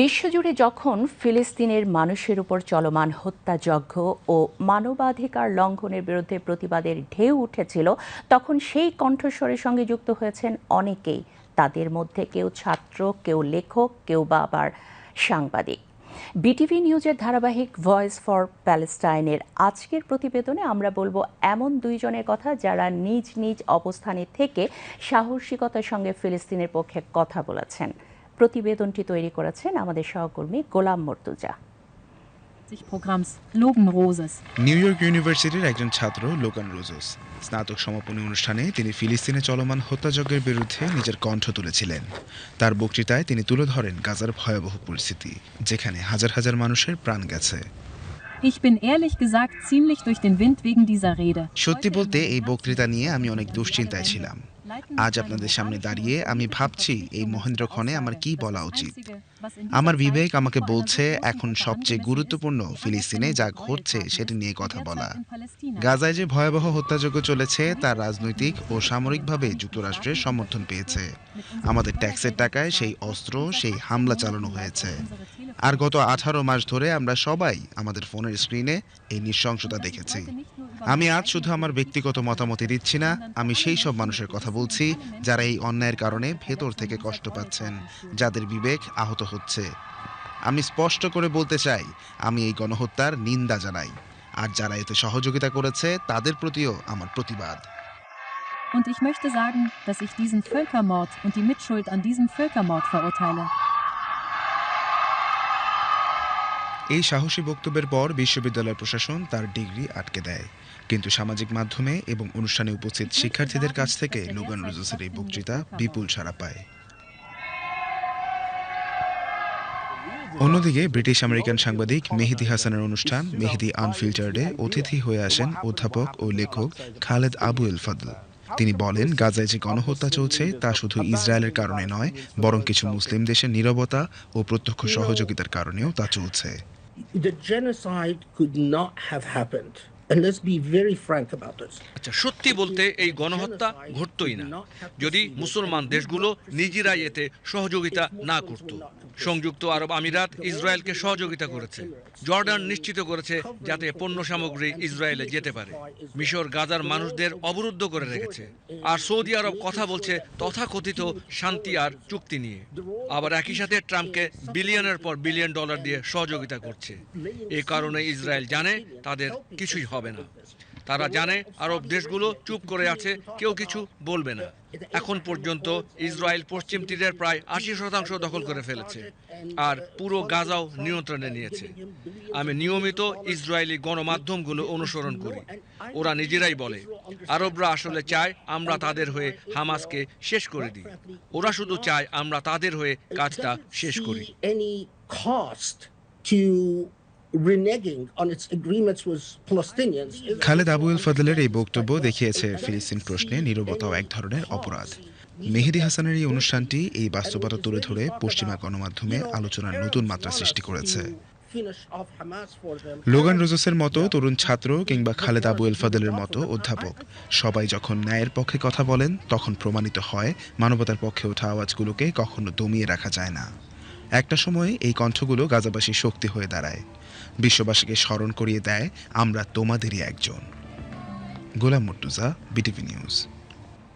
বিশ্বজুড়ে যখন ফিলিস্তিনের মানুষের উপর চলমান হত্যাযজ্ঞ ও মানবাধিকার লঙ্ঘনের বিরুদ্ধে প্রতিবাদের ঢেউ উঠেছিল, তখন সেই কণ্ঠস্বরের সঙ্গে যুক্ত হয়েছেন অনেকেই। তাদের মধ্যে কেউ ছাত্র, কেউ লেখক, কেউ বা আবার সাংবাদিক। বিটিভি নিউজের ধারাবাহিক ভয়েস ফর প্যালেস্টাইনের আজকের প্রতিবেদনে আমরা বলব এমন দুইজনের কথা যারা নিজ নিজ অবস্থানে থেকে সাহসিকতার সঙ্গে ফিলিস্তিনের পক্ষে কথা বলেছেন। প্রতিবেদনটি তৈরি করেছেন আমাদের সহকর্মী Golam Mortuza. Roses. New York ইউনিভার্সিটির একজন ছাত্র লোকান রোজোস স্নাতক সমাপনী অনুষ্ঠানে তিনি ফিলিস্তিনে চলমান হত্যাযজ্ঞের বিরুদ্ধে নিজের কণ্ঠ তুলেছিলেন। তার বক্তৃতায় তিনি তুলে ধরেন গাজার ভয়াবহ পরিস্থিতি যেখানে হাজার হাজার মানুষের প্রাণ গেছে। Ich bin ehrlich gesagt ziemlich durch den Wind wegen dieser Rede. সত্যি বলতে এই বক্তৃতা নিয়ে আমি অনেক দুশ্চিন্তায় ছিলাম। আজ আপনাদের সামনে দাঁড়িয়ে আমি ভাবছি, এই মহেন্দ্রক্ষণে আমার কি বলা উচিত? আমার বিবেক আমাকে বলছে, এখন সবচেয়ে গুরুত্বপূর্ণ ফিলিস্তিনে যা ঘটছে সেটি নিয়ে কথা বলা। গাজায় যে ভয়াবহ হত্যাযজ্ঞ চলেছে, তা রাজনৈতিক ও সামরিকভাবে যুক্তরাষ্ট্রের সমর্থন পেয়েছে। আমাদের ট্যাক্সের টাকায় সেই অস্ত্র, সেই হামলা চালানো হয়েছে। আর গত আঠারো মাস ধরে আমরা সবাই আমাদের ফোনের স্ক্রিনে এই নৃশংসতা দেখেছি। আমি আজ শুধু আমার ব্যক্তিগত মতামতই দিচ্ছি না আমি সেই সব মানুষের কথা বলছি যারা এই অন্যায়ের কারণে ভেতর থেকে কষ্ট পাচ্ছেন যাদের বিবেক আহত হচ্ছে। আমি স্পষ্ট করে বলতে চাই আমি এই গণহত্যার নিন্দা জানাই। আর যারা এতে সহযোগিতা করেছে তাদের প্রতিও আমার প্রতিবাদ। Und ich möchte sagen, dass ich diesen Völkermord und die Mitschuld an diesem Völkermord verurteile. এই সাহসী বক্তব্যের পর বিশ্ববিদ্যালয় প্রশাসন তার ডিগ্রি আটকে দেয়। কিন্তু সামাজিক মাধ্যমে এবং অনুষ্ঠানে উপস্থিত শিক্ষার্থীদের কাছ থেকে লোগান রোজেসের এই বক্তৃতা বিপুল সাড়া পায়। অন্যদিকে ব্রিটিশ আমেরিকান সাংবাদিক মেহেদি হাসানের অনুষ্ঠান মেহেদি আনফিল্টার্ডে অতিথি হয়ে আসেন অধ্যাপক ও লেখক খালেদ আবু এল ফদল। তিনি বলেন, গাজায় যে গণহত্যা চলছে তা শুধু ইসরায়েলের কারণে নয়, বরং কিছু মুসলিম দেশের নীরবতা ও প্রত্যক্ষ সহযোগিতার কারণেও তা চলছে। The genocide could not have happened. আচ্ছা সত্যি বলতে এই গণহত্যা ঘটতই না। যদি মুসলমান দেশগুলো নিজেরাই এতে সহযোগিতা না করত, সংযুক্ত আরব আমিরাত ইসরায়েলকে সহযোগিতা করেছে, জর্ডান নিশ্চিত করেছে যাতে পণ্য সামগ্রী ইসরায়েলে যেতে পারে, মিশর গাজার মানুষদের অবরুদ্ধ করে রেখেছে, আর সৌদি আরব কথা বলছে তথাকথিত শান্তি আর চুক্তি নিয়ে। আবার একই সাথে ট্রাম্পকে বিলিয়নের পর বিলিয়ন ডলার দিয়ে সহযোগিতা করছে। এ কারণে ইসরায়েল জানে তাদের কিছুই হবে না। তারা জানে আরব দেশগুলো চুপ করে আছে, কেউ কিছু বলবে না। এখন পর্যন্ত ইসরায়েল পশ্চিম তীরের প্রায় আশি শতাংশ দখল করে ফেলেছে আর পুরো গাজাও নিয়ন্ত্রণে নিয়েছে। আমি নিয়মিত ইসরায়েলি গণমাধ্যমগুলো অনুসরণ করি। ওরা নিজেরাই বলে, আরবরা আসলে চায় আমরা তাদের হয়ে হামাসকে শেষ করে দিই। ওরা শুধু চায় আমরা তাদের হয়ে কাজটা শেষ করি। Reneging on its agreements with Palestinians. Khaled Abu এল ফদলের এই বক্তব্য দেখিয়েছে ফিলিস্তিন প্রশ্নে নীরবতাও এক ধরনের অপরাধ মেহেদি হাসানের এই অনুষ্ঠানটি এই বাস্তবতা তুলে ধরে পশ্চিমা গণমাধ্যমে আলোচনার নতুন মাত্রা সৃষ্টি করেছে. লোগান রোজসের মতো তরুণ ছাত্র কিংবা খালেদ আবু এল ফদলের মতো অধ্যাপক, সবাই যখন ন্যায়ের পক্ষে কথা বলেন, তখন প্রমাণিত হয় মানবতার পক্ষে ওঠা আওয়াজগুলোকে কখনো দমিয়ে রাখা যায় না একটা সময়ে এই কণ্ঠগুলো গাজাবাসীর শক্তি হয়ে দাঁড়ায়। বিশ্ববাসীকে স্মরণ করিয়ে দেয়, আমরা তোমাদেরই একজন। Golam Mortuza, BTV news.